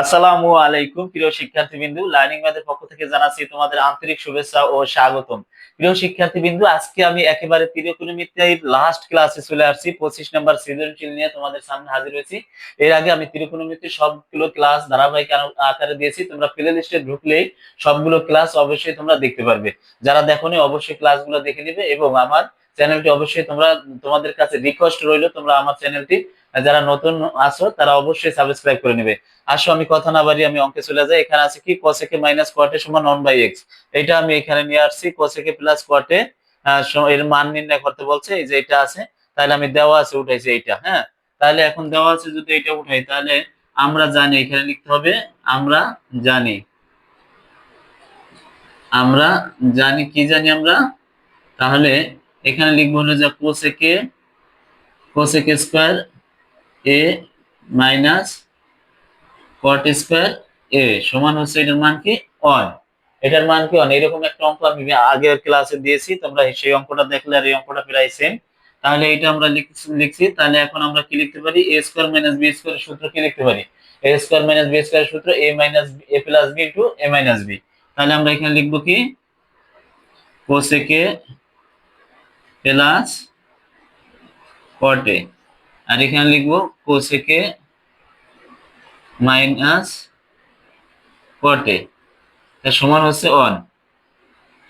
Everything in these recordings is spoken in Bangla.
আসসালামু আলাইকুম, প্রিয় শিক্ষার্থীবৃন্দু। লার্নিং ম্যাথের পক্ষ থেকে জানাচ্ছি তোমাদের আন্তরিক শুভেচ্ছা ও স্বাগতম। প্রিয় শিক্ষার্থীবৃন্দু, আজকে আমি একেবারে ত্রিকোণমিতির লাস্ট ক্লাসে চলে আসছি। পঁচিশ নম্বর সৃজনশীল নিয়ে তোমাদের সামনে হাজির হয়েছি। এর আগে আমি ত্রিকোণমিতির সবগুলো ক্লাস ধারাবাহিক আকারে দিয়েছি। তোমরা প্লে লিস্টে ঢুকলেই সবগুলো ক্লাস অবশ্যই তোমরা দেখতে পারবে। যারা দেখোনি, অবশ্যই ক্লাসগুলো দেখে নিবে এবং আমার চ্যানেলটি অবশ্যই তোমরা তোমাদের কাছে রিকোয়েস্ট রইল, তোমরা আমার চ্যানেলটি যারা নতুন আছো, তারা অবশ্যই সাবস্ক্রাইব করে নেবে। আসো, আমি কথা না বাড়ি আমি অঙ্কে চলে যাই। এখানে আছে কি? কোসেকে মাইনাস কোয়াটে সমান ওয়ান বাই এক্স এটা আমি এখানে নিয়ে আসছি কোসেকে প্লাস কোয়াটে এর মান নির্ণয় করতে বলছে, এই যে এটা আছে, তাহলে আমি দেওয়া আছে, উঠাইছি এইটা হ্যাঁ? তাহলে এখন দেওয়া আছে যদি এটা উঠাই, তাহলে আমরা জানি, এখানে লিখতে হবে, আমরা জানি। আমরা জানি, কি জানি আমরা? তাহলে এখানে লিখব হলো যে cosec A cosec A square A minus cot square A সমান হচ্ছে এটার মান কি? ওয়ান এটার মান কি ওয়ান এরকম একটা অঙ্ক আমি আগের ক্লাসে দিয়েছি, তোমরা সেই অঙ্কটা দেখলে আর এই অঙ্কটা প্রায় সেম তাহলে এটা আমরা লিখ- লিখছি, তাহলে এখন আমরা কি লিখতে পারি? A square minus B square সূত্র কি লিখতে পারি? A square minus B square সূত্র A minus A plus B into A minus B তাহলে আমরা এখানে লিখব কি? কোসেকে প্লাস কটে আর এখানে লিখব কোসেকে মাইনাস কটে। তার সমান হচ্ছে ওয়ান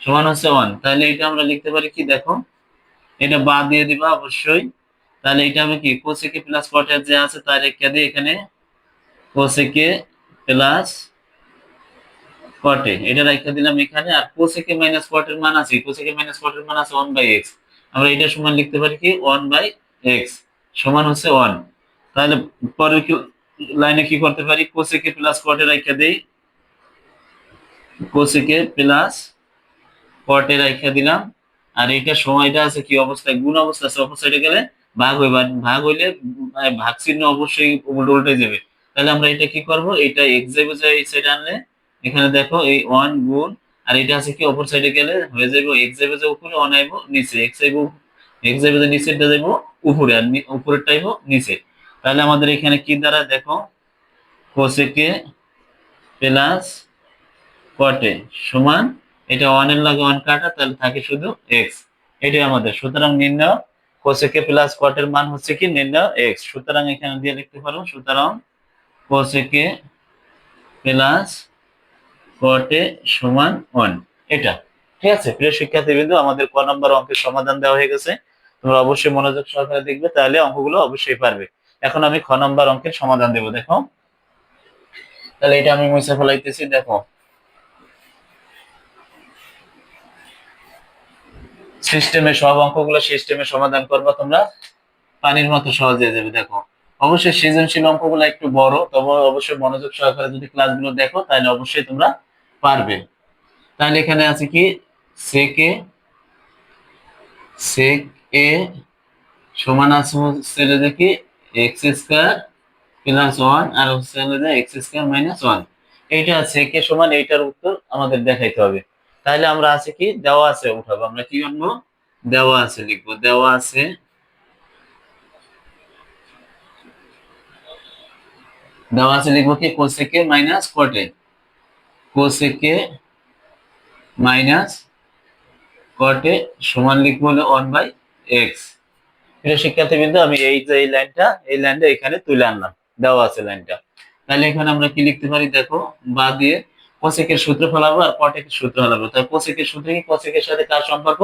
সমান হচ্ছে ওয়ান তাহলে এটা আমরা লিখতে পারি কি দেখো? এটা বাদ দিয়ে দিবা অবশ্যই। তাহলে এটা হবে কি? কোসেকে প্লাস কটে যে আছে তার রেখে দিয়ে এখানে কোসেকে প্লাস কটে। এটা রেখে দিলাম এখানে। আর কোসেকে মাইনাস কটের মান আছে কোসেকে মাইনাস কটের মান আছে ওয়ান বাই এক্স আমরা এটা সমান লিখতে পারি কি? ওয়ান বাই এক্স সমান হচ্ছে ওয়ান তাহলে পরের লাইনে কি করতে পারি? কোসেকে প্লাস কটে রেখে দেই। কোসেকে প্লাস কটে রেখে দিলাম। আর এইটা সময়টা আছে কি অবস্থায়? গুণ অবস্থা আছে অপসাইডে গেলে ভাগ হইবা ভাগ হইলে ভাগ চিহ্ন অবশ্যই উল্টো উল্টে যাবে। তাহলে আমরা এটা কি করব? এটা এক্স যাবে এই সাইডে আনলে, এখানে দেখো এই ওয়ান গুণ, আর এটা আছে কি অপর সাইডে গেলে হয়ে যাবে এক্স যাবে যে উপরে আইবো নিচে। এক্স আইবো এক্স যাবে নিচেরটা যাব উপরে, আর উপরেরটা আইবো নিচে। তাহলে আমাদের এখানে কি দ্বারা দেখো কোসেকে প্লাস কটে সমান, এটা ওয়ানের লাগে ওয়ান কাটা, তাহলে থাকে শুধু এক্স এটাই আমাদের। সুতরাং নির্ণয় কোসেকে প্লাস কটের মান হচ্ছে কি? নির্ণয় এক্স সুতরাং এখানে দিয়ে লিখতে পারো, সুতরাং কোসেকে প্লাস কটে সমান ওয়ান এটা। ঠিক আছে? প্রিয় শিক্ষার্থীবৃন্দ, আমাদের ক নম্বর অঙ্কের সমাধান দেওয়া হয়ে গেছে। তোমরা অবশ্যই মনোযোগ সহকারে দেখবে, তাহলে অঙ্কগুলো অবশ্যই পারবে। এখন আমি খ নম্বর অঙ্কের সমাধান দেবো, দেখো। তাহলে এটা আমি মুছে ফেলাইতেছি, দেখো। সিস্টেমে সব অঙ্কগুলো সিস্টেমে সমাধান করবা তোমরা। পানির মতো সহজ হয়ে যাবে, দেখো। অবশ্যই সৃজনশীল অঙ্কগুলো একটু বড়, তবে অবশ্যই মনোযোগ সহকারে যদি ক্লাসগুলো দেখো, তাহলে অবশ্যই তোমরা পারবে। তাহলে এখানে আছে কি? সেকে সেক এ সমান আছে হচ্ছে কি এক্স স্কোয়ার প্লাস ওয়ান আর হচ্ছে এক্স স্কোয়ার মাইনাস ওয়ান এইটা সেকে সমান এইটার উত্তর আমাদের দেখাইতে হবে। তাহলে আমরা আছে কি? দেওয়া আছে উঠাবো। আমরা কি আনব? দেওয়া আছে লিখব। দেওয়া আছে দেওয়া আছে লিখব কি? Cosec minus cot cosec minus cot সমান লিখব হলো ওয়ান বাই এক্স প্রিয় শিক্ষার্থীবৃন্দ, আমি এই যে এই লাইনটা এই লাইনটা এখানে তুলে আনলাম। দেওয়া আছে লাইনটা। তাহলে এখানে আমরা কি লিখতে পারি? দেখো, বা দিয়ে কোসেকের সূত্র ফেলাবো আর কটেকের সূত্র ফেলাবো। তাই কোসেকের সূত্র কি? কোসেকের সাথে কার সম্পর্ক?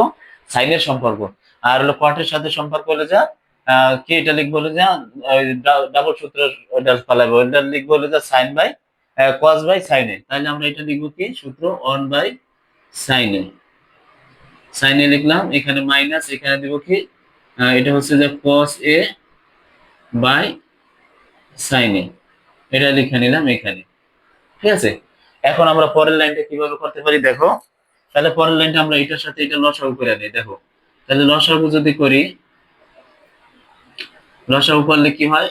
সাইনের সম্পর্ক। আর হলো কটের সাথে সম্পর্ক হলো যা কি এটা লিখব হলো যা? ডাবল সূত্র ওটা ফেলাবো। ওটা লিখব হলো যা সাইন বাই কস বাই সাইনে তাহলে আমরা এটা লিখব কি? সূত্র ওয়ান বাই সাইনে সাইনে লিখলাম, এখানে মাইনাস, এখানে দিব কি? এটা হচ্ছে যে কস এ বাই সাইনে এটা লিখে নিলাম এখানে। ঠিক আছে? এখন আমরা পরের লাইনটা কীভাবে করতে পারি দেখো? তাহলে পরের লাইনটা আমরা এটার সাথে এটা লসাগু করে নিই, দেখো। তাহলে লসাগু যদি করি, লসাগু করলে কি হয়?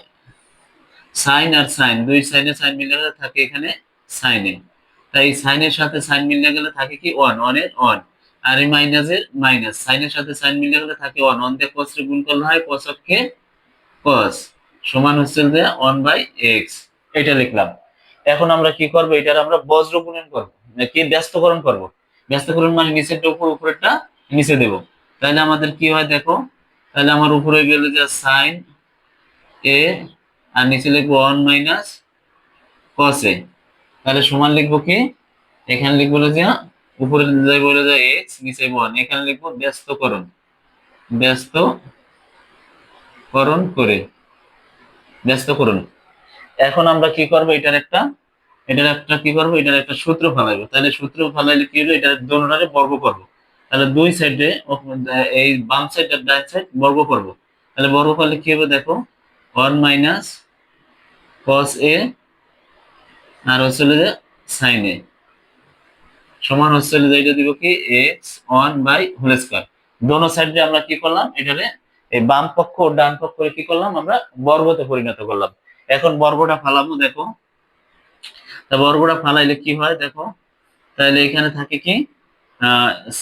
সাইন আর সাইন, দুই সাইনে সাইন মিলে গেলে থাকে এখানে সাইনে তাই সাইনের সাথে সাইন মিলে গেলে থাকে কি? ওয়ান ওয়ানের ওয়ান আর এই মাইনাসের মাইনাস সাইনের সাথে সাইন মিলে গেলে থাকে ওয়ান ওয়ান দিয়ে কস গুণ করলে হয় কসককে কস সমান হচ্ছে যে ওয়ান বাই এক্স এটা লিখলাম। এখন আমরা কি করব? এটার আমরা বজ্র গুণন করব। কি? ব্যস্তকরণ করব। ব্যস্তকরণ মানে নিচেরটা, উপর উপরেরটা নিচে দেব। তাহলে আমাদের কি হয় দেখো? তাহলে আমার উপরে গেলে যে সাইন এ আর নিচে লিখব ওয়ান মাইনাস কস এ তাহলে সমান লিখব কি? এখানে লিখব যে উপরে যাই বলে যায় এক্স নিচে ওয়ান এখানে লিখব ব্যস্তকরণ। ব্যস্ত করণ করে। ব্যস্তকরণ। এখন আমরা কি করব? এটার একটা এটার একটা কি করব? এটার একটা সূত্র ফালাইবো। তাহলে সূত্র ফালাইলে কি হলো? এটার দোনোটারে বর্গ করব। তাহলে দুই সাইডে, এই বাম সাইড আর ডান সাইড বর্গ করব। তাহলে বর্গ করলে কি হবে দেখো? ওয়ান মাইনাস কস এ, আর হচ্ছে সাইন এ। সমান হচ্ছে এটা দিব কি? X one by whole square দোনো সাইডে আমরা কি করলাম? এখানে এই বাম পক্ষ ও ডান পক্ষ কি করলাম? আমরা বর্গতে পরিণত করলাম। এখন বর্গটা ফালাবো, দেখো। তা বর্গটা ফালাইলে কি হয়? দেখো। তাহলে এখানে থাকে কি?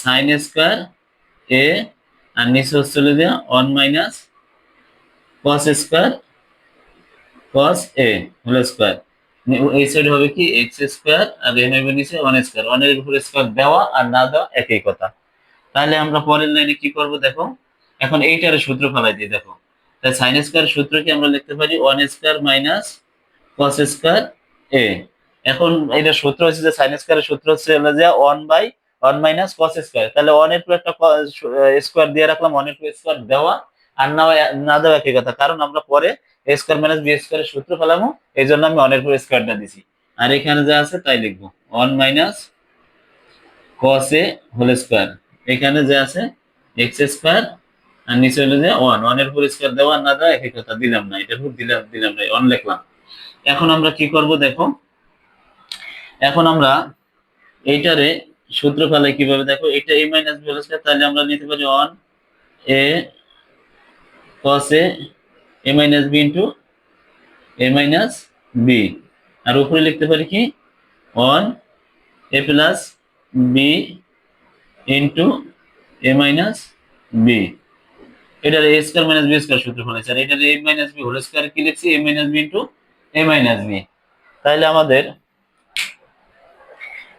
সাইন স্কয়ার এ আর নিচে হচ্ছে যে one minus cos square cos A whole square এই সাইড হবে কি এক্স স্কয়ার আর এন হবে নিচে ওয়ান স্কয়ার ওয়ানের উপর স্কয়ার দেওয়া আর না দেওয়া একই কথা। তাহলে আমরা পরের লাইনে কি করব দেখো? এখন এইটার সূত্র ফেলাই দিই, দেখো। তাই সাইন স্কয়ার সূত্র কি আমরা লিখতে পারি? One square minus cos square A এখন এটা সূত্র হচ্ছে যে সাইন স্কয়ারের সূত্র হচ্ছে হলো যে one by one minus cos square তাহলে ওয়ানের টু একটা স্কয়ার দিয়ে রাখলাম ওয়ানের টু স্কয়ার দেওয়া। আর না না দেওয়া একই কথা। কারণ আমরা পরে এ স্কয়ার মাইনাস বি স্কয়ারের সূত্র ফেলামো, এই জন্য আমি এর টু স্কয়ারটা দিছি। আর এখানে যা আছে তাই লিখব। One minus cos A whole square এখানে যে আছে এক্স স্কয়ার আর নিচে হলো যে ওয়ান ওয়ানের উপর স্কয়ার দেওয়া না দেওয়া একই কথা। দিলাম না এটার উপর দিলাম দিলাম না ওয়ান লিখলাম। এখন আমরা কি করব দেখো? এখন আমরা এইটারে সূত্র ফেলে কীভাবে? দেখো এটা A minus B whole square তাহলে আমরা নিতে পারি one A cos A A minus B into A minus B আর উপরে লিখতে পারি কি? One A plus B into A minus B এটার A square minus B square সূত্র ফেলেছে আর এটার A minus B whole square কি লিখছি? A minus B into A minus B তাহলে আমাদের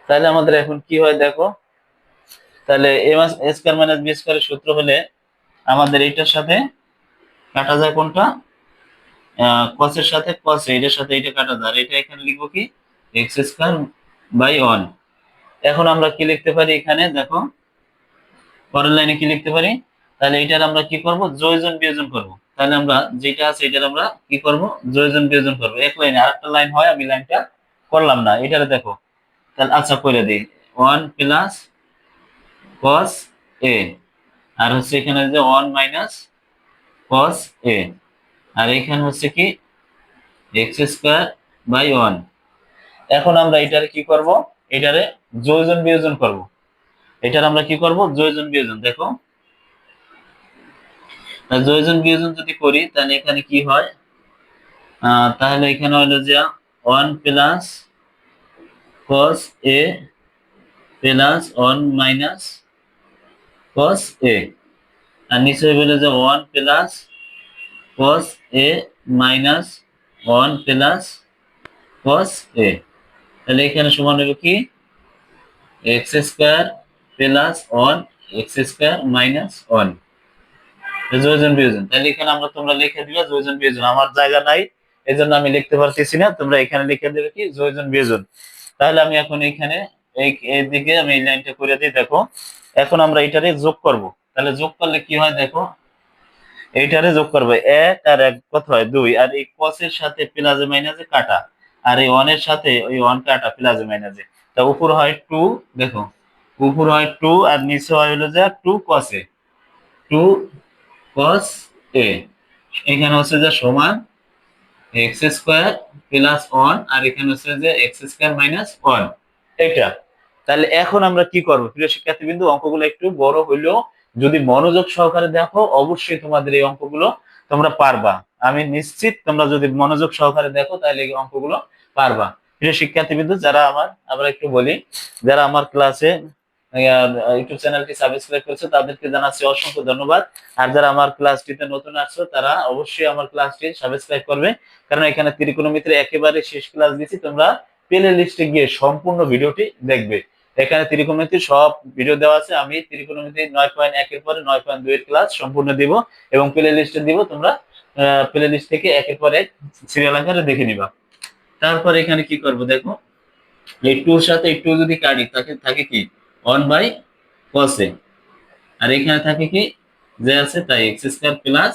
তাহলে আমাদের এখন কি হয় দেখো? তাহলে এ স্কয়ার মাইনাস বি স্কয়ারের সূত্র হলে আমাদের এইটার সাথে কাটা যায় কোনটা? কসের সাথে কস এটার সাথে এটা কাটা যায়। এটা এখানে লিখব কি? এক্স স্কয়ার বাই ওয়ান এখন আমরা কি লিখতে পারি এখানে? দেখো, পরের লাইনে কি লিখতে পারি? তাহলে এটার আমরা কি করব? যোজন বিয়োজন করব। তাহলে আমরা যেটা আছে এটার আমরা কি করব? যোজন বিয়োজন করব। এক লাইনে আরেকটা লাইন হয়, আমি লাইনটা করলাম না। এটারে দেখো, তাহলে আচ্ছা করে দিই। ওয়ান প্লাস কস এ আর হচ্ছে এখানে যে ওয়ান মাইনাস কস এ আর এখানে হচ্ছে কি এক্স স্কোয়ার বাই ওয়ান এখন আমরা এটারে কি করব? এটারে যোজন বিয়োজন করব। এটার আমরা কি করব? যোজন বিয়োজন। দেখো। যোজন বিয়োজন যদি করি, তাহলে এখানে কি হয়? তাহলে এখানে হলো যে one plus cos a plus one minus cos a আর নিচে হয়ে যে one plus cos a minus one plus cos a তাহলে এখানে সমান হবে কি? X square plus one X square minus one যোজন বিয়োজন। তাহলে এখানে আমরা তোমরা লিখে দিবে যোজন বিয়োজন। আমার জায়গা নাই এই জন্য আমি লিখতে তোমরা এখানে লিখে কি? তাহলে আমি এখন এখানে এই দিকে আমি এই লাইনটা করে দিই, দেখো। এখন আমরা এটারে যোগ করব। তাহলে যোগ করলে কি হয় দেখো? এইটারে যোগ করবে এক আর এক কত হয়? দুই। আর এই কসের সাথে প্লাজে মাইনাসে কাটা। আর এই ওয়ানের সাথে ওই ওয়ান কাটা প্লাজে মাইনাসে তা উপর হয় টু দেখো। উপর হয় টু আর নিচে হয় হলো যে টু কসে টু কস এ। এখানে হচ্ছে যে সমান এক্স স্কোয়ার প্লাস ওয়ান আর এখানে হচ্ছে যে এক্স স্কোয়ার মাইনাস ওয়ান এটা তাহলে এখন আমরা কি করব? প্রিয় শিক্ষার্থী বিন্দু অঙ্কগুলো একটু বড় হইলেও যদি মনোযোগ সহকারে দেখো, অবশ্যই তোমাদের এই অঙ্কগুলো তোমরা পারবা। আমি নিশ্চিত তোমরা যদি মনোযোগ সহকারে দেখো, তাহলে এই অঙ্কগুলো পারবা। প্রিয় শিক্ষার্থী বিন্দু যারা আমার আবার একটু বলি, যারা আমার ক্লাসে ইউটিউব চ্যানেলটি সাবস্ক্রাইব করেছে, তাদেরকে জানাচ্ছি অসংখ্য ধন্যবাদ। আর যারা আমার ক্লাসটিতে নতুন আসছো, তারা অবশ্যই আমার ক্লাসটি সাবস্ক্রাইব করবে। কারণ এখানে ত্রিকোণমিত্রে একেবারে শেষ ক্লাস দিচ্ছি তোমরা প্লে লিস্টে গিয়ে সম্পূর্ণ ভিডিওটি দেখবে। এখানে ত্রিকোণমিতির সব ভিডিও দেওয়া আছে। আমি ত্রিকোণমিতি নয় পয়েন্ট একের পরে নয় পয়েন্ট দুই এর ক্লাস সম্পূর্ণ দিব এবং প্লে লিস্টে দিব। তোমরা প্লে লিস্ট থেকে একের পর এক সিরিয়াল আকারে দেখে নিবা। তারপর এখানে কি করব দেখো? এই টুর সাথে এই টু যদি কাটি, তাকে থাকে কি? ওয়ান বাই কসে আর এখানে থাকে কি? যে আছে তাই X square plus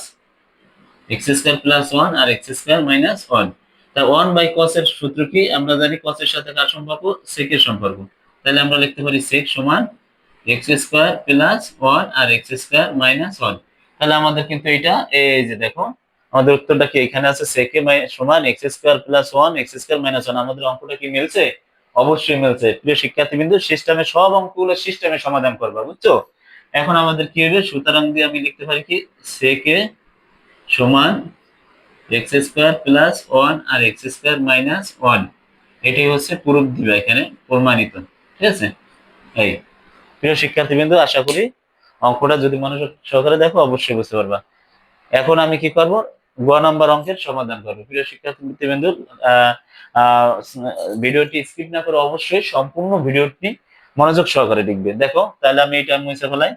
X square plus one আর এক্স স্কোয়ার মাইনাস ওয়ান তা ওয়ান বাই কসের সূত্র কি? আমরা জানি কসের সাথে কার সম্পর্ক? সেকের সম্পর্ক। তাহলে আমরা লিখতে পারি সেক সমান এক্স স্কোয়ার প্লাস ওয়ান আর এক্স স্কোয়ার মাইনাস ওয়ান তাহলে আমাদের কিন্তু এটা এই যে দেখো, আমাদের উত্তরটা কি এখানে আছে? সেকে সমান X square plus one X square minus one আমাদের অঙ্কটা কি মিলছে? অবশ্যই মিলছে। প্রিয় শিক্ষার্থী বিন্দু সিস্টেমে সব অঙ্কগুলো সিস্টেমে সমাধান করবা, বুঝছ? এখন আমাদের কি হবে? সুতরাং দিয়ে আমি লিখতে পারি কি? সেকে সমান এক্স স্কোয়ার প্লাস ওয়ান আর এক্স স্কোয়ার মাইনাস ওয়ান এটাই হচ্ছে প্রুফ দিবা এখানে, প্রমাণিত। ঠিক আছে? এই, প্রিয় শিক্ষার্থী বিন্দু আশা করি অঙ্কটা যদি মনোযোগ সহকারে দেখো, অবশ্যই বুঝতে পারবা। এখন আমি কি করব? গ নম্বর অঙ্কের সমাধান করব। প্রিয় শিক্ষার্থী বিন্দু ভিডিওটি স্কিপ না করে অবশ্যই সম্পূর্ণ ভিডিওটি মনোযোগ সহকারে দেখবে। দেখো, তাহলে আমি এটা মুছে ফেলাই।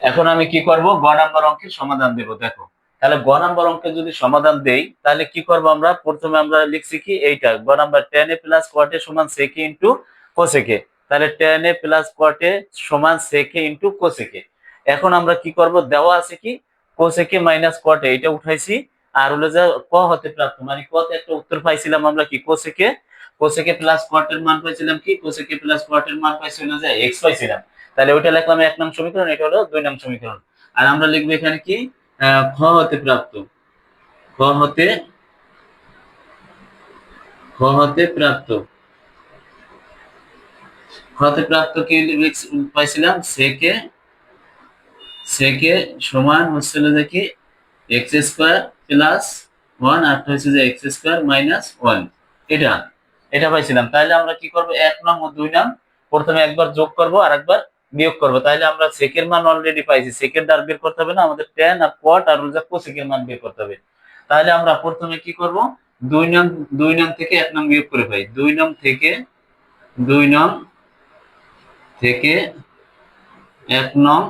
এখন আমি কি করব? গ নাম্বার অঙ্কের সমাধান দেব, দেখো। তাহলে গ নাম্বার অঙ্কের যদি সমাধান দেই, তাহলে কি করব আমরা? প্রথমে আমরা লিখছি কি এইটা, গ number ten A plus cot সমান সেকে ইন্টু কোসেকে তাহলে টেন এ প্লাস কোয়াটে সমান সেকে ইন্টু কোসেকে এখন আমরা কি করব? দেওয়া আছে কি? কোসেকে মাইনাস কোয়াটে এটা উঠাইছি। আর হলো যে ক হতে প্রাপ্ত মানে কতে একটা উত্তর পাইছিলাম আমরা কি? কোসেকে কোসেকে প্লাস কোয়াটের মান পাইছিলাম কি? কোসেকে প্লাস কোয়াটের মান পাইছিলাম যে এক্স পাইছিলাম। তাহলে ওইটা লিখলাম এক নং সমীকরণ, এটা হলো দুই নং সমীকরণ। আর আমরা লিখব এখানে কি? খ হতে প্রাপ্ত। খ হতে খ হতে প্রাপ্ত। হতে প্রাপ্ত কি পাইছিলাম সেকে সেকে সমান হচ্ছিল যে কি? এক্স স্কোয়ার প্লাস ওয়ান আর হচ্ছে যে এক্স স্কোয়ার মাইনাস ওয়ান এটা এটা পাইছিলাম। তাহলে আমরা কি করব? এক নং ও দুই নং প্রথমে একবার যোগ করব আর একবার বিয়োগ করব। তাহলে আমরা সেকের মান অলরেডি পাইছি। সেকেন্ড আর বের করতে হবে না, আমাদের টেন আর পট আর রোজা কোসেকের মান বের করতে হবে। তাহলে আমরা প্রথমে কি করব? দুই নং দুই নং থেকে এক নং বিয়োগ করে পাই। দুই নং থেকে, দুই নং থেকে এক নং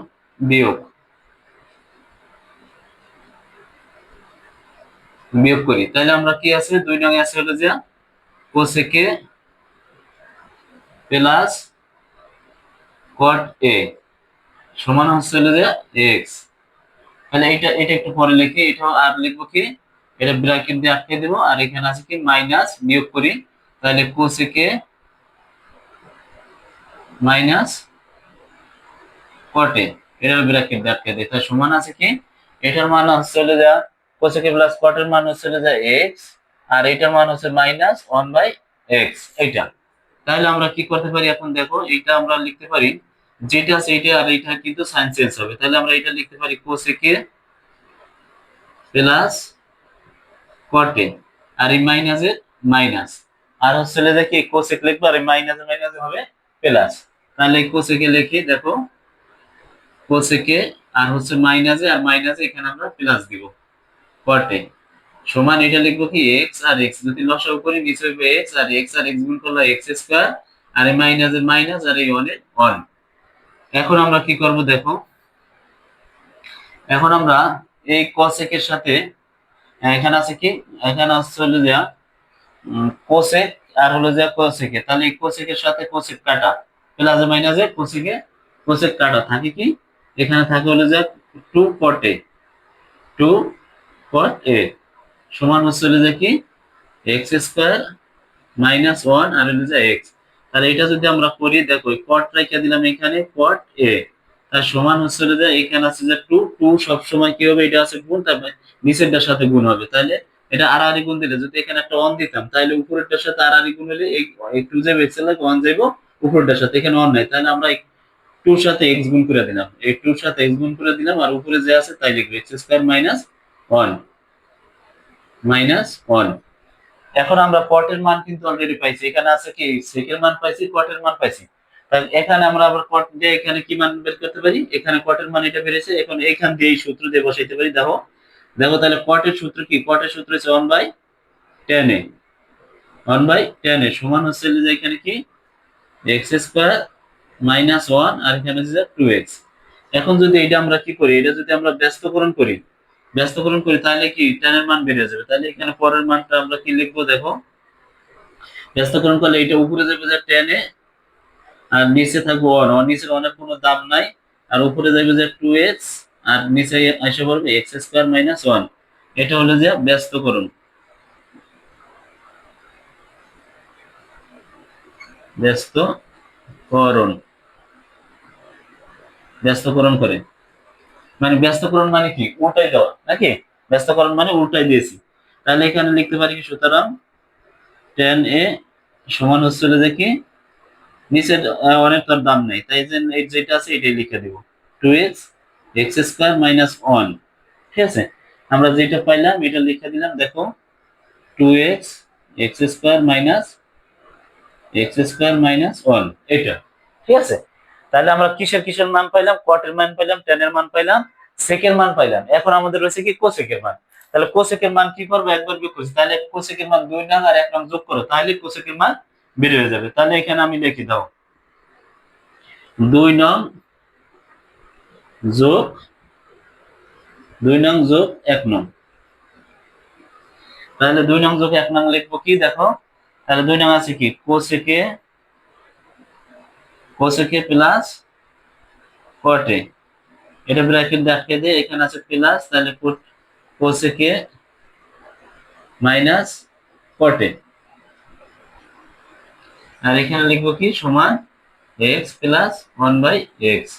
বিয়োগ। বিয়োগ করি। তাহলে আমরা কি আছে? দুই নং আছে হলো যে কোসেকে প্লাস কট এ সমান হচ্ছে হলো যে এক্স তাহলে এটা এটা একটু পরে লিখি, এটাও আর লিখব কি? এটা ব্র্যাকেট দিয়ে আটকে দেবো, আর এখানে আছে কি? মাইনাস বিয়োগ করি। তাহলে কোসেকে মাইনাস কটে এটা ব্র্যাকেট দিয়ে আটকে দিই। তাহলে সমান আছে কি? এটার মান হচ্ছে হলো যা কোসেকে প্লাস কটের মান হচ্ছে হলো যা এক্স আর এটার মান হচ্ছে মাইনাস ওয়ান বাই এক্স এইটা। তাহলে আমরা কি করতে পারি এখন দেখো, এইটা আমরা লিখতে পারি, যেটা আছে এইটা আর এইটা কিন্তু সাইন চেঞ্জ হবে। তাহলে আমরা এটা লিখতে পারি কোসেকে প্লাস কটে আর এই মাইনাসের মাইনাস আর হচ্ছে দেখি কোসেক লিখব আর এই মাইনাসে মাইনাসে হবে প্লাস তাহলে কোসেকে লিখি, দেখো কোসেকে আর হচ্ছে মাইনাসে আর মাইনাসে এখানে আমরা প্লাস দিব কটে সমান এটা লিখব কি? এক্স আর এক্স যদি লসাগু করি নিচে হইবে এক্স আর এক্স আর এক্স গুণ করলে এক্স স্কোয়ার আর এই মাইনাসের মাইনাস আর এই ওয়ানের ওয়ান এখন আমরা কি করব দেখো? এখন আমরা এই cosec এর সাথে এখানে আছে কি? এখানে আছে হলো যে cosec আর হলো যে এ। তাহলে এই cosec এর সাথে cosec কাটা। প্লাস মাইনাসে এ cosec কাটা। থাকে কি? এখানে থাকে হলো যে 2 cot a 2 cot a সমান হচ্ছে হলো যে কি? x স্কয়ার মাইনাস ওয়ান আর হলো যে x তাহলে এটা যদি আমরা করি, দেখো কট রেখে দিলাম এখানে কট এ তার সমান হচ্ছে যে এখানে আছে যে টু টু সবসময় কি হবে? এটা আছে গুণ তারপরে নিচেরটার সাথে গুণ হবে। তাহলে এটা আড়াআড়ি গুণ দিলে, যদি এখানে একটা ওয়ান দিতাম, তাহলে উপরেরটার সাথে আড়াআড়ি গুণ হলে এই টু যাবে এক্সের ওয়ান যাইবো উপরেরটার সাথে। এখানে ওয়ান নাই। তাহলে আমরা টুর সাথে এক্স গুণ করে দিলাম। এই টুর সাথে এক্স গুণ করে দিলাম, আর উপরে যে আছে তাই লিখবে X square minus one minus one. এখন আমরা পটের মান কিন্তু অলরেডি পাইছি। এখানে আছে কি? সেকের মান পাইছি, পটের মান পাইছি। তাহলে এখানে আমরা আবার কট দিয়ে এখানে কি মান বের করতে পারি? এখানে কটের মান এটা বেড়েছে, এখন এখান দিয়ে এই সূত্র দিয়ে বসাইতে পারি। দেখো দেখো তাহলে কটের সূত্র কি? কটের সূত্র হচ্ছে one by tan A one by tan A সমান হচ্ছে যে এখানে কি? এক্স স্কোয়ার মাইনাস ওয়ান আর এখানে টু এক্স এখন যদি এটা আমরা কি করি? এটা যদি আমরা ব্যস্তকরণ করি ব্যস্তকরণ করি, তাহলে কি টেনের মান বেড়ে যাবে? তাহলে এখানে পরের মানটা আমরা কি লিখব দেখো? ব্যস্তকরণ করলে এটা উপরে যাবে যে টেনে আর নিচে থাকবে ওয়ান নিচের অনেক কোনো দাম নাই, আর উপরে যাবে যে টু এক্স আর নিচে এসে পড়বে এক্স স্কোয়ার মাইনাস ওয়ান এটা হলো যে ব্যস্তকরণ ব্যস্তকরণ ব্যস্তকরণ করে। মানে ব্যস্তকরণ মানে কি? উল্টাই দেওয়া, নাকি? ব্যস্তকরণ মানে উল্টাই দিয়েছি। তাহলে এখানে লিখতে পারি কি? সুতরাং টেন এ সমান হচ্ছিল যে কি? নিচের অনেক তার দাম নেই। তাই যেটা আছে এটাই লিখে দিব। Two X X square minus one ঠিক আছে? আমরা যেটা পাইলাম, এটা লিখে দিলাম, দেখো। Two X X square minus X square minus one এটা ঠিক আছে? তাহলে আমরা কিসের কিসের মান পাইলাম? কটের মান পাইলাম টেনের মান পাইলাম, সেকের মান পাইলাম। এখন আমাদের রয়েছে কি? কোসেকের মান। তাহলে কোসেকের মান কি করব? একবার বিয়োগ করছি। তাহলে কোসেকের মান দুই নং আর এক নং যোগ করো, তাহলে কোসেকের মান বের হয়ে যাবে। তাহলে এখানে আমি লিখি দাও। দুই নং যোগ, দুই নং যোগ, এক নং। তাহলে দুই নং যোগ, এক নং লিখব কি? দেখো, তাহলে দুই নং আছে কি? কোসেকে কোসেকে প্লাস কটে এটা ব্র্যাকেট দেখে দিয়ে এখানে আছে প্লাস তাহলে কোসেকে মাইনাস কটে আর এখানে লিখব কি? সমান X plus one by X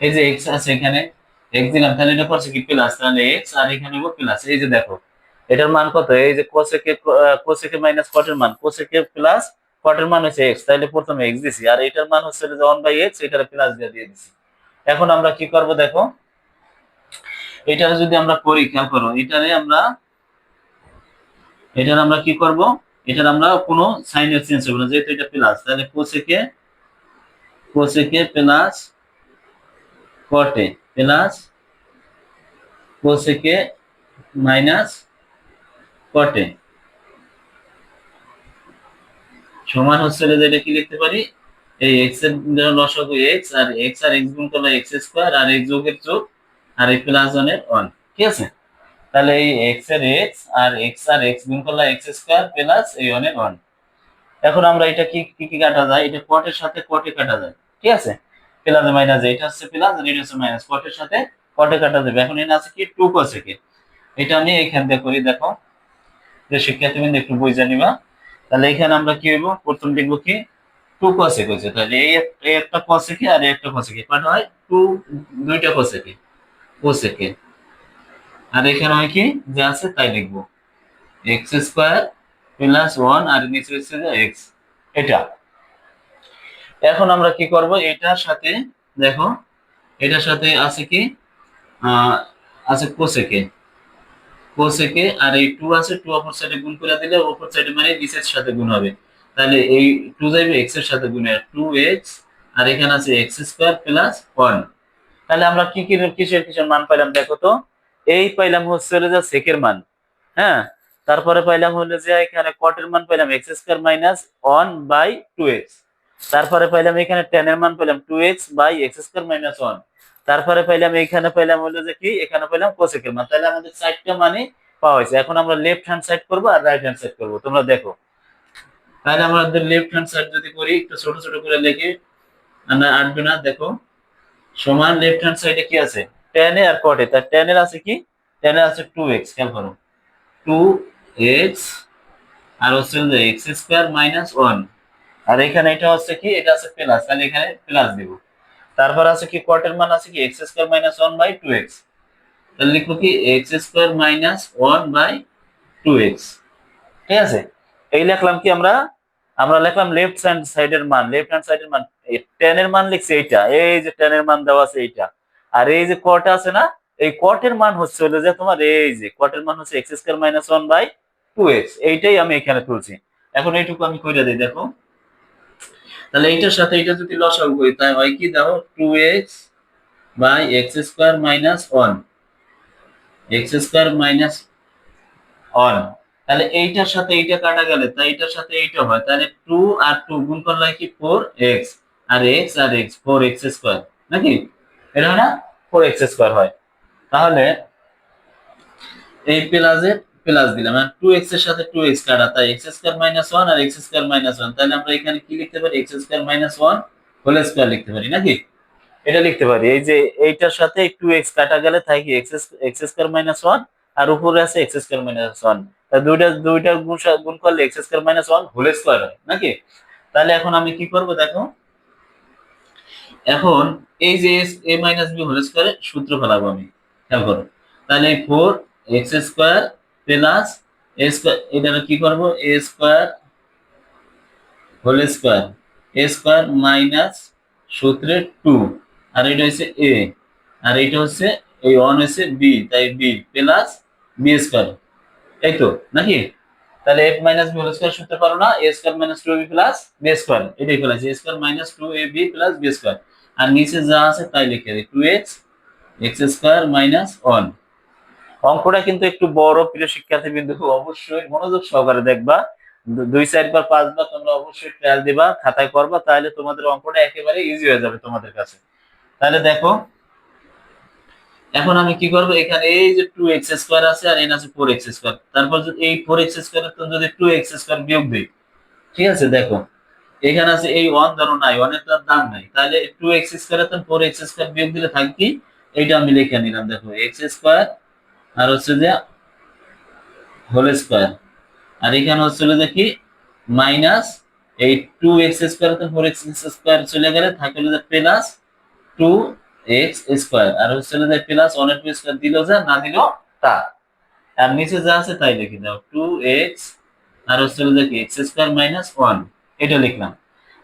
এই যে এক্স আছে এখানে এক্স দিলাম, তাহলে এটা করছে কি? প্লাস তাহলে এক্স আর এখানে প্লাস এই যে দেখো, এটার মান কত? এই যে কোসেকে কোসেকে মাইনাস কটের মান কোসেকে প্লাস কটের মান হচ্ছে এক্স তাহলে প্রথমে এক্স দিছি। আর এটার মান হচ্ছে ওয়ান বাই এক্স এটার প্লাস দিয়ে দিয়ে দিছি। এখন আমরা কি করব দেখো? এটারে যদি আমরা করি, খেয়াল করো এটারে আমরা এটার আমরা কি করব? এটার আমরা কোনো সাইনের চেঞ্জ হবে না, যেহেতু এটা প্লাস তাহলে cosec A cosec A plus cot A plus cosec A minus cot A. সমান হচ্ছে যে এটা কি লিখতে পারি? এই এক্সের লসাগু এক্স আর এক্স আর এক্স গুণ করলে এক্স স্কোয়ার আর এই যোগের যোগ আর এই প্লাস ওয়ানের ওয়ান ঠিক আছে? তাহলে এই এক্সের এক্স আর এক্স আর এক্স গুণ করলে এক্স স্কোয়ার প্লাস এই ওয়ানের ওয়ান এখন আমরা এটা কি কি কি কাটা যায়? এটা কটের সাথে কটে কাটা যায়, ঠিক আছে? প্লাস মাইনাস এটা হচ্ছে প্লাস আর এটা হচ্ছে মাইনাস কটের সাথে কটে কাটা যাবে। এখন এখানে আছে কি? টু কোসেকে এটা আমি এখান দিয়ে করি, দেখো। যে শিক্ষার্থীবৃন্দ একটু বুঝে নিবা। তাহলে এখানে আমরা কি হইব? প্রথম লিখব কি? টু কসেক হয়েছে তাহলে এই এক- এই একটা কসেকে আর একটা কসেকে কয়টা হয় টু দুইটা কসেকে কোসেকে আর এখানে হয় কি? যে আছে তাই লিখব। এক্স স্কোয়ার প্লাস ওয়ান আর নিচে হচ্ছে যে এক্স এটা। এখন আমরা কি করব? এটার সাথে, দেখো, এটার সাথে আছে কি? আছে কোসেকে কোসেকে আর এই টু আছে টু অপর সাইডে গুণ করে দিলে অপর সাইডে মানে নিচের সাথে গুণ হবে। তাহলে এই টু যাইবে এক্সের সাথে গুণে টু এক্স আর এখানে আছে এক্স স্কোয়ার প্লাস ওয়ান তাহলে আমরা কি কি, কিসের কিসের মান পাইলাম দেখো তো? এই পাইলাম হচ্ছে হলো যে সেকের মান হ্যাঁ? তারপরে পাইলাম হলো যে এখানে কটের মান পাইলাম X square minus one by two X তারপরে পাইলাম এখানে টেন এর মান পাইলাম two X by X square minus one তারপরে পাইলাম এখানে পাইলাম হলো যে কি? এখানে পাইলাম কোসেকের মান। তাহলে আমাদের চারটা মানে পাওয়া হয়েছে। এখন আমরা লেফট হ্যান্ড সাইড করব আর রাইট হ্যান্ড সাইড করব। তোমরা দেখো। তাহলে আমাদের লেফট হ্যান্ড সাইড যদি করি, একটু ছোট ছোট করে লিখি। না আটবে না, দেখো। সমান লেফট হ্যান্ড সাইডে কি আছে? টেন এ আর কটে তার টেন এর আছে কি? টেন এর আছে টু এক্স খেয়াল করো। টু এক্স আর হচ্ছে এক্স স্কোয়ার মাইনাস ওয়ান আর এখানে এটা হচ্ছে কি? এটা আছে প্লাস তাহলে এখানে প্লাস দিব। তারপর আছে কি কটের মান আছে কি X square minus by two X? তাহলে লিখব কি X square minus one by two X. ঠিক আছে? এই লিখলাম কি আমরা? আমরা লিখলাম লেফট হ্যান্ড সাইডের মান লেফট হ্যান্ড সাইডের মান। টেন এর মান লিখছি এইটা, এই যে টেন এর মান দেওয়া আছে এইটা। আর এই যে কট আছে না, এই কটের মান হচ্ছে হলো যে তোমার এই যে কটের মান হচ্ছে X square minus by two X. এইটাই আমি এখানে তুলছি। এখন এইটুকু আমি কইরা দিই, দেখো। তাহলে এইটার সাথে এটা যদি লসাগু করি তাই হয় কি দেখো? Two X by X square minus one X square minus one তাহলে এইটার সাথে এইটা কাটা গেলে তাই এইটার সাথে এইটা হয়, তাহলে টু আর টু গুণ করলে কি? ফোর এক্স আর এক্স আর এক্স ফোর এক্স স্কোয়ার নাকি? এটা না? ফোর এক্স স্কোয়ার হয়। তাহলে এই প্লাসে প্লাস দিলাম আর টু এক্সের সাথে টু এক্স কাটা, তাই এক্স স্কোয়ার মাইনাস ওয়ান আর এক্স স্কোয়ার মাইনাস ওয়ান তাহলে আমরা এখানে কি লিখতে পারি? X square minus one whole square লিখতে পারি, নাকি? এটা লিখতে পারি, এই যে এইটার সাথে টু এক্স কাটা গেলে তাই কি X X square minus one আর উপরে আছে এক্স স্কোয়ার মাইনাস ওয়ান দুইটা দুইটা গুণ করলে X square minus one whole square হয়, নাকি? তাহলে এখন আমি কি করব দেখো? এখন এই যে এ মাইনাস বি হোল স্কোয়ারে সূত্র ফেলাবো আমি, খেয়াল করো। তাহলে four X square plus A square এটা কি করব? A square whole square A square minus সূত্রে টু আর এটা হচ্ছে এ আর এটা হচ্ছে, এই ওয়ান হচ্ছে বি তাই বি প্লাস বি স্কোয়ার এই তো, নাকি? তাহলে F minus B whole square সূত্র পারো না A square minus two B plus B square এটাই ফেলাছি A square minus two A B plus B square আর নিচে যা আছে তাই লিখে দিই two X X square minus one অঙ্কটা কিন্তু একটু বড়, প্রিয় শিক্ষার্থী বিন্দু অবশ্যই মনোযোগ সহকারে দেখবা। দুই চারবার পাঁচবার তোমরা অবশ্যই ট্রায়াল দিবা, খাতায় করবা, তাহলে তোমাদের অঙ্কটা একেবারে ইজি হয়ে যাবে তোমাদের কাছে। তাহলে দেখো, এখন আমি কি করব? এখানে এই যে টু এক্স স্কোয়ার আছে আর এন আছে ফোর এক্স স্কোয়ার তারপর এই ফোর এক্স স্কোয়ার যদি টু এক্স স্কোয়ার বিয়োগ দিই, ঠিক আছে? দেখো, এখানে আছে এই ওয়ান ধরো নাই ওয়ানের তার দাম নাই। তাহলে টু এক্স স্কোয়ার তো ফোর এক্স স্কোয়ার বিয়োগ দিলে থাকবে কি? এইটা আমি লিখে নিলাম, দেখো এক্স স্কোয়ার আর হচ্ছে যে হোল স্কোয়ার আর এখানে হচ্ছে যে কি? মাইনাস এই two x square four x square চলে গেলে থাকে যে প্লাস টু এক্স স্কোয়ার আর হচ্ছে যে প্লাস ওয়ান টু স্কোয়ার দিল যা, না দিল তা। আর নিচে যা আছে তাই লিখে দাও। টু এক্স আর হচ্ছে যে কি? এক্স স্কোয়ার মাইনাস ওয়ান এটা লিখলাম।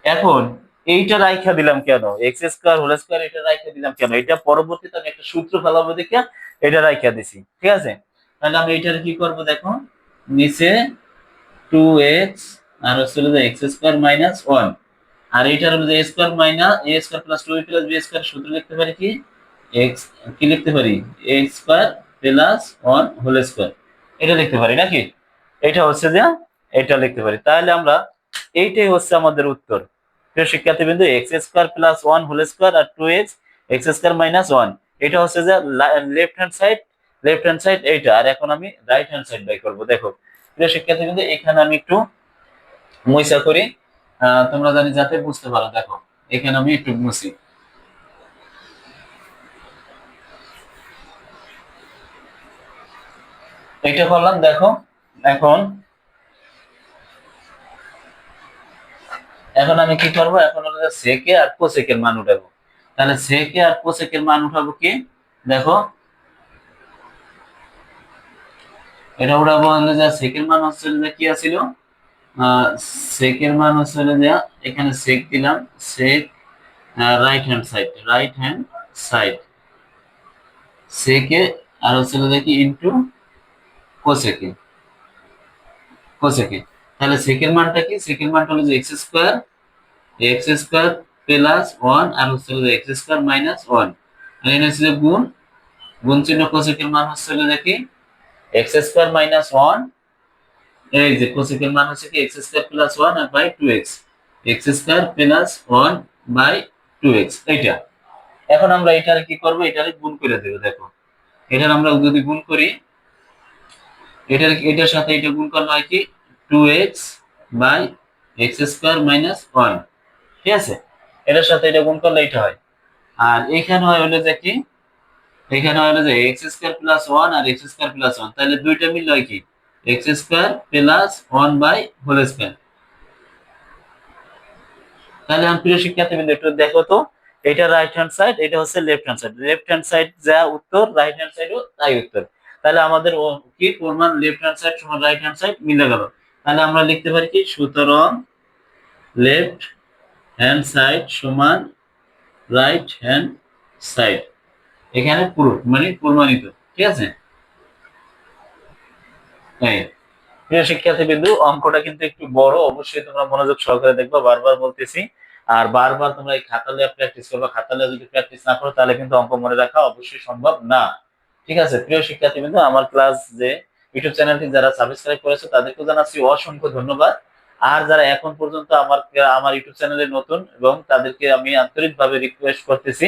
এখন এইটা রাইখা দিলাম কেন? এক্স স্কোয়ার হোল স্কোয়ার এটা রাইখা দিলাম কেন? এটা পরবর্তীতে আমি একটা সূত্র ফেলাবো দেখে। এটা রাইখা দিছি, ঠিক আছে? তাহলে আমি এটার কি করব দেখো? নিচে টু এক্স আর হচ্ছে যে এক্স স্কোয়ার মাইনাস ওয়ান আর এইটার হলো যে square minus a square plus two plus সূত্র লিখতে পারি কি? এক্স কি লিখতে পারি? X square plus one whole square এটা লিখতে পারি নাকি? এটা হচ্ছে যে এটা লিখতে পারি। তাহলে আমরা এইটাই হচ্ছে আমাদের উত্তর। প্রিয় শিক্ষার্থীবৃন্দু x square plus one whole square আর two x x square minus one এটা হচ্ছে যে left hand side left hand side এইটা। আর এখন আমি রাইট হ্যান্ড সাইড বাই করব। দেখো, প্রিয় শিক্ষার্থীবৃন্দু এখানে আমি একটু মইসা করি। তোমরা জানি যাতে বুঝতে পারো। দেখো, এখানে আমি একটু মুছি। এটা করলাম, দেখো, এখন এখন আমি কি করব? এখন সেকে আর কোসেকের মান উঠাবো। তাহলে সেকে আর কোসেকের মান উঠাবো কি? দেখো। এটা উঠাবো হলো যে সেকের মান হচ্ছে কি আছিল? সেকের মান হচ্ছে যে এখানে সেক দিলাম। Sec right hand side right hand side সেকে আর হচ্ছে কি ইন্টু কোসেকে। কোসেকে। তাহলে সেকের মানটা কি? সেকের মানটা হলো যে x square x square plus one আর হচ্ছে এক্স স্কোয়ার মাইনাস ওয়ান। আর এখানে হচ্ছে গুণ গুণ চিহ্ন কোসেকের মান হচ্ছে কি এক্স স্কোয়ার মাইনাস ওয়ান, এই যে কোসেকের মান হচ্ছে কি, x square plus one R by two x. X square plus one by two x, এইটা। এখন আমরা এটার কি করব? এটারে গুণ করে দেবো, দেখো। এটার আমরা যদি গুণ করি, এটার এটার সাথে এটা গুণ করলে হয় কি, two x by x square minus one. ঠিক আছে? এটার সাথে এটা গুণ করলে এটা হয়। আর এখানে হয় হলো যে কি? এখানে হলো যে এক্স স্কোয়ার প্লাস ওয়ান আর এক্স স্কোয়ার প্লাস ওয়ান তাহলে দুইটা মিললে হয় কি? X square plus one by whole square তাহলে আমি প্রিয় শিক্ষার্থীবৃন্দ, একটু দেখো তো। এটা রাইট হ্যান্ড সাইড এটা হচ্ছে left hand side left hand side যা উত্তর রাইট হ্যান্ড সাইডও তাই উত্তর। তাহলে আমাদের কি? প্রমাণ লেফট হ্যান্ড সাইড সমান রাইট হ্যান্ড সাইড মিলে গেল। তাহলে আমরা লিখতে পারি কি? সুতরাং লেফট হ্যান্ড সাইড সমান রাইট হ্যান্ড সাইড এখানে প্রুফ মানে প্রমাণিত ঠিক আছে? প্রিয় শিক্ষার্থী বিন্দু অঙ্কটা কিন্তু একটু বড়, অবশ্যই তোমরা মনোযোগ সহকারে দেখবা, বারবার বলতেছি। আর বারবার তোমরা এই খাতালে প্র্যাকটিস করবে। খাতালে যদি প্র্যাকটিস না করো, তাহলে কিন্তু অঙ্ক মনে রাখা অবশ্যই সম্ভব না। ঠিক আছে? প্রিয় শিক্ষার্থী বিন্দু আমার ক্লাস যে ইউটিউব চ্যানেলটি যারা সাবস্ক্রাইব করেছে, তাদেরকেও জানাচ্ছি অসংখ্য ধন্যবাদ। আর যারা এখন পর্যন্ত আমার আমার ইউটিউব চ্যানেলে নতুন এবং তাদেরকে আমি আন্তরিকভাবে রিকোয়েস্ট করতেছি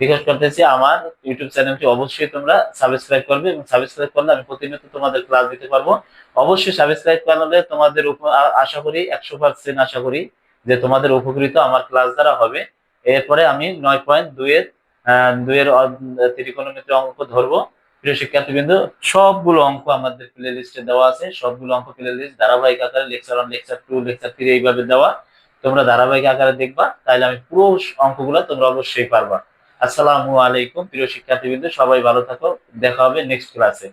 রিকোয়েস্ট করতেছি আমার ইউটিউব চ্যানেলটি অবশ্যই তোমরা সাবস্ক্রাইব করবে এবং সাবস্ক্রাইব করলে আমি প্রতিনিয়ত তোমাদের ক্লাস দিতে পারব। অবশ্যই সাবস্ক্রাইব করলে তোমাদের আশা করি একশো পার্সেন্ট আশা করি যে তোমাদের উপকৃত আমার ক্লাস দ্বারা হবে। এরপরে আমি নয় পয়েন্ট দুইয়ের দুইয়ের ত্রিকোণমিতি অঙ্ক ধরবো। প্রিয় শিক্ষার্থীবৃন্দ, সবগুলো অঙ্ক আমাদের প্লে লিস্টে দেওয়া আছে। সবগুলো অঙ্ক প্লে লিস্ট ধারাবাহিক আকারে lecture one lecture two lecture three এইভাবে দেওয়া। তোমরা ধারাবাহিক আকারে দেখবা, তাহলে আমি পুরো অঙ্কগুলো তোমরা অবশ্যই পারবা। আসসালামু আলাইকুম প্রিয় শিক্ষার্থীবৃন্দ, সবাই ভালো থাকো। দেখা হবে নেক্সট ক্লাসে